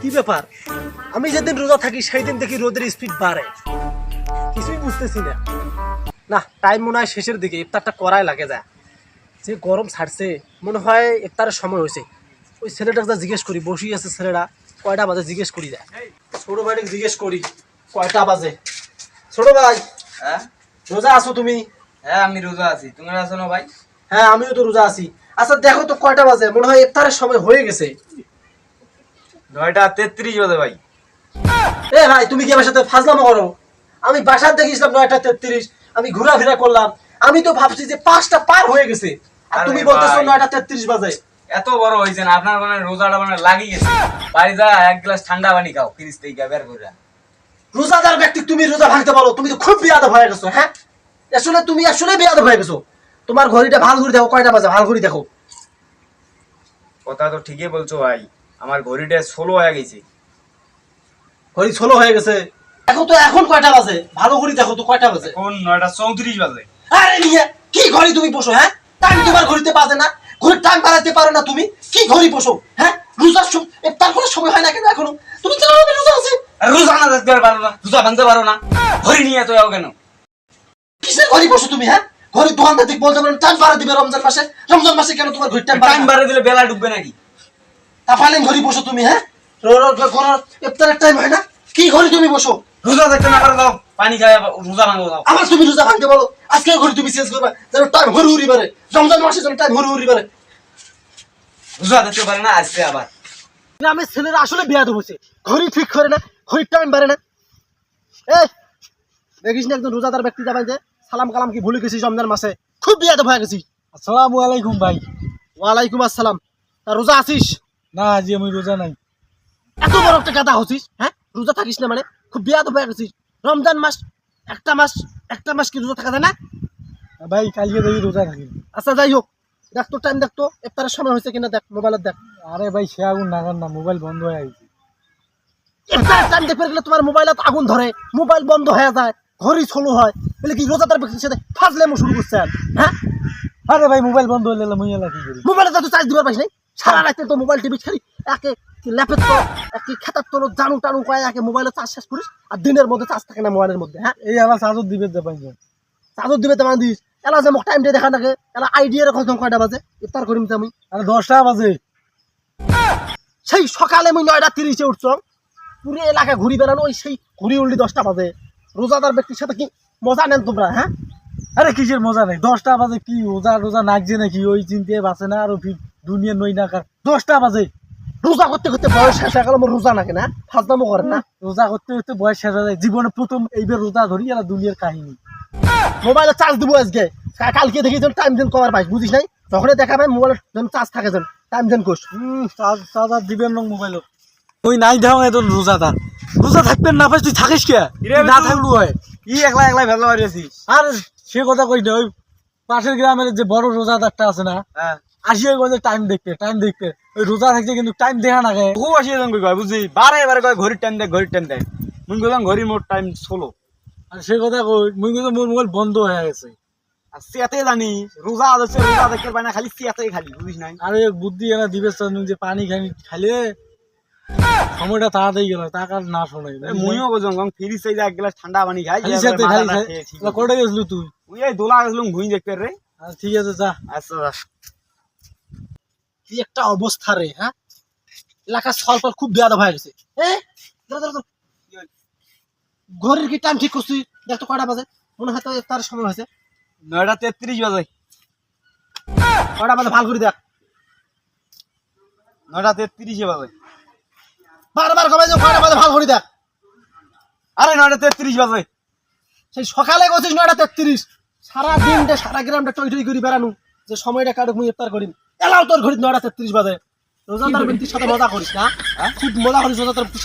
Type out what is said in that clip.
কি ব্যাপার? আমি যেদিন রোজা থাকি সেই দিন দেখি রোদের স্পিড বাড়ে। কিছুই বুঝতেছি না। না টাইম মনে হয় শেষের দিকে ইফতারটা করাই লাগে যায় যে গরম ছাড়ছে মনে হয় ইফতারের সময় হয়েছে। ওই ছেলেটাকে যা জিজ্ঞেস করি বসি আছে ছেলেরা কয়টা বাজে জিজ্ঞেস করি যায় ছোট ভাইকে জিজ্ঞেস করি কয়টা বাজে? ছোট ভাই। হ্যাঁ রোজা আছো তুমি? হ্যাঁ আমি রোজা আছি। তুমি আছো না ভাই? হ্যাঁ আমিও তো রোজা আছি। আচ্ছা দেখো তো কয়টা বাজে? মনে হয় ইফতারের সময় হয়ে গেছে। নয়টা তেত্রিশ বাজে ভাই। এ ভাই তুমি কি আমার সাথে ফাজলামো করো? আমি বাসার দেখেছিলাম নয়টা তেত্রিশ। আমি ঘোরাফেরা করলাম। আমি তো ভাবছি যে পাঁচটা পার হয়ে গেছে। আর তুমি বলতেছো। নয়টা তেত্রিশ বাজে। এত বড় হয়েছে না আপনার মানে রোজাটা মানে লাগিয়ে গেছে। বাড়ি যা এক গ্লাস ঠান্ডা পানি খাও ফ্রিজ থেকে বের করে রোজাদার ব্যক্তি তুমি রোজা ভাঙতে পারো। তুমি তো খুব বিয়াদব হয়ে গেছো হ্যাঁ? আসলে তুমি আসলে বিয়াদব হয়ে গেছো। তোমার ঘড়িটা ভালো করে দেখো কয়টা বাজে? ভালো করে দেখো। কথা তো ঠিকই বলছো ভাই আমার ঘড়িটা ষোলো হয়ে গেছে। ঘড়ি ষোলো হয়ে গেছে। এখন তো এখন কয়টা বাজে? ভালো করে দেখো তো কয়টা বাজে? এখন নয়টা চৌত্রিশ বাজে। আরে নিয়ে কি ঘড়ি তুমি বসো হ্যাঁ? টাইম তোমার ঘড়িতে বাজে না। ঘড়ির টাইম বাড়াতে পারো না তুমি। কি ঘড়ি বসো হ্যাঁ? রোজার সম- এ, তার কোনো সময় হয় না কেন এখনও? তুমি আমি রোজা আছে? রোজা না পারো না রোজা ভাঙতে পারো না। ঘড়ি নিয়ে তো যাও কেন? কিসের ঘড়ি বসো তুমি হ্যাঁ? ঘড়ি দোকানদার দিক বলতে পারেন টাইম বাড়া দিবে রমজান মাসে। রমজান মাসে কেন তোমার ঘড়ি টাইম টাইম বাড়িয়ে দিলে বেলা ডুববে নাকি? তা তাফালেন ঘড়ি বসো তুমি হ্যাঁ? ইফতারের টাইম হয় না। কি ঘড়ি তুমি বসো? রোজা থাকতে না পারো দাও পানি খাই রোজা ভাঙো দাও। আবার তুমি রোজা ভাঙতে বলো। আজকে ঘড়ি তুমি চেঞ্জ করবে যেন টাইম হুড়ি হুড়ি বাড়ে। রমজান মাসে যেন টাইম হুড়ি হুড়ি বাড়ে। রোজা থাকতে পারে না আসছে আবার। গ্রামের ছেলেরা আসলে বিয়াদ হয়েছে ঘড়ি ঠিক করে না ঘড়ির টাইম বাড়ে না। এ দেখিস না একজন রোজাদার ব্যক্তি যাবেন যে সালাম কালাম কি ভুলে গেছিস রমজান মাসে খুব বিয়াদ হয়ে গেছিস আসসালামু আলাইকুম ভাই। ওয়ালাইকুম আসসালাম। তা রোজা আছিস? না আজ আমি রোজা নাই। এত বড় একটা গাদা হচ্ছিস হ্যাঁ? রোজা থাকিস না মানে? খুব বিয়াদ হয়ে গেছিস। রমজান মাস একটা মাস একটা মাস কি রোজা থাকা যায় না? ভাই কালকে দেখি রোজা থাকি। আচ্ছা যাই হোক দেখ তোর টাইম দেখ তো ইফতারের সময় হয়েছে কিনা দেখ মোবাইলের দেখ। আরে ভাই সে আগুন নাগান না মোবাইল বন্ধ হয়ে গেছে। ইফতারের টাইম দেখতে গেলে তোমার মোবাইলে আগুন ধরে মোবাইল বন্ধ হয়ে যায় ঘড়ি স্লো হয়। বলে কি রোজাদার ব্যক্তির সাথে? ফাজলেমো শুরু করছেন। হ্যাঁ? আরে ভাই মোবাইল বন্ধ কি করি মোবাইলে তো চার্জ দিবার নাই। সারা রাতে তো মোবাইল টিভি খালি একে ল্যাপের তো একে খেতার তোর জানু টানু কয় একে মোবাইলে চার্জ শেষ করিস আর দিনের মধ্যে চার্জ থাকে না মোবাইলের মধ্যে হ্যাঁ? এই চাদর দিবে যে চাদর দিবে তেমন দিস এলা যে মোক টাইম দিয়ে দেখা থাকে এলা আইডিয়ার কথা কয়টা বাজে? ইফতার করিম তো আমি। আরে দশটা বাজে। সেই সকালে মুই নয়টা তিরিশে উঠছ। পুরো এলাকা ঘুরি বেড়ানো ওই সেই ঘুরি উল্টি দশটা বাজে। রোজাদার ব্যক্তির সাথে কি মজা নেন তোমরা হ্যাঁ? আরে কিসের মজা নেই দশটা বাজে কি রোজা রোজা নাকছে নাকি? ওই চিন্তে বাঁচে না আর দুনিয়া নই না কার। দশটা বাজে। রোজা করতে করতে বয়স শেষ হয়ে গেল মোর রোজা নাকি না? ফাজদামো করেন না। রোজা করতে করতে বয়স শেষ হয়ে যায়। জীবনে প্রথম এইবার রোজা ধরি এলা দুনিয়ার কাহিনী। মোবাইলে চার্জ দিব আজকে। কালকে দেখি যেন টাইম দেন কভার পাইস বুঝিস নাই? যখনই দেখাবে মোবাইলে যেন চার্জ থাকে যেন টাইম দেন কোষ হুম চার্জার দিবেন না মোবাইল। ওই নাই দেওয়া এত রোজাদার। রোজা থাকবেন না পাইস তুই থাকিস কে? কিরে না? থাকলু হয়। ই একলা একলা আর সে কথা কই না ওই পাশের গ্রামের যে বড় রোজাদারটা আছে না হ্যাঁ। টাইম দেখতে টাইম দেখতে। ওই রোজা থাকছে কিন্তু টাইম দেখা না খায় আসি এজন কয় বুঝছি বারে বারে কয় ঘড়ির টাইম দেখ ঘড়ির টাইম দেখ মুই গেলাম ঘড়ির মোট টাইম ষোলো। আর সে কথা কই মুই কিন্তু মোর মোবাইল বন্ধ হয়ে গেছে। আর সিয়াতে জানি রোজা আছে রোজা দেখতে পাই না খালি সিয়াতে খালি বুঝিস নাই? আর বুদ্ধি এনে দিবে যে পানি খানি খাইলে সময়টা তাড়াতাড়ি গেল টাকা না শোনাই। মুইও কারণ ফ্রিজ থেকে এক গ্লাস ঠান্ডা পানি খাই খালি সাথে খালি কোটে গেছিলি তুই? এই দোলা গেছিলাম ঘুই দেখতে রে। ঠিক আছে যা। আচ্ছা কি একটা অবস্থা রে হ্যাঁ? এলাকার সলফল খুব বেয়াদ হয়ে গেছে। দাঁড়া, দাঁড়া। কি টাইম ঠিক করছিস? দেখ তো কয়টা বাজে। মনে হয় তো ইফতারের সময় হয়েছে। নয়টা তেত্রিশ বাজে। কয়টা বাজে ভালো করে দেখ। নয়টা তেত্রিশে বাজে। বারবার কবে যে কয়টা বাজে। সেই সকালে গেছিস নয়টা তেত্রিশ। সারা দিনটা সারা গ্রামটা টই টই করে বেড়ানো। যে সময়টা কাটুক, মুই ইফতার এলাও তোর ঘড়ি নয়টা তেত্রিশ বাজে। রোজাদার ব্যক্তির সাথে মজা করিস না হ্যাঁ? খুব মজা করিস রোজাদার ব্যক্তির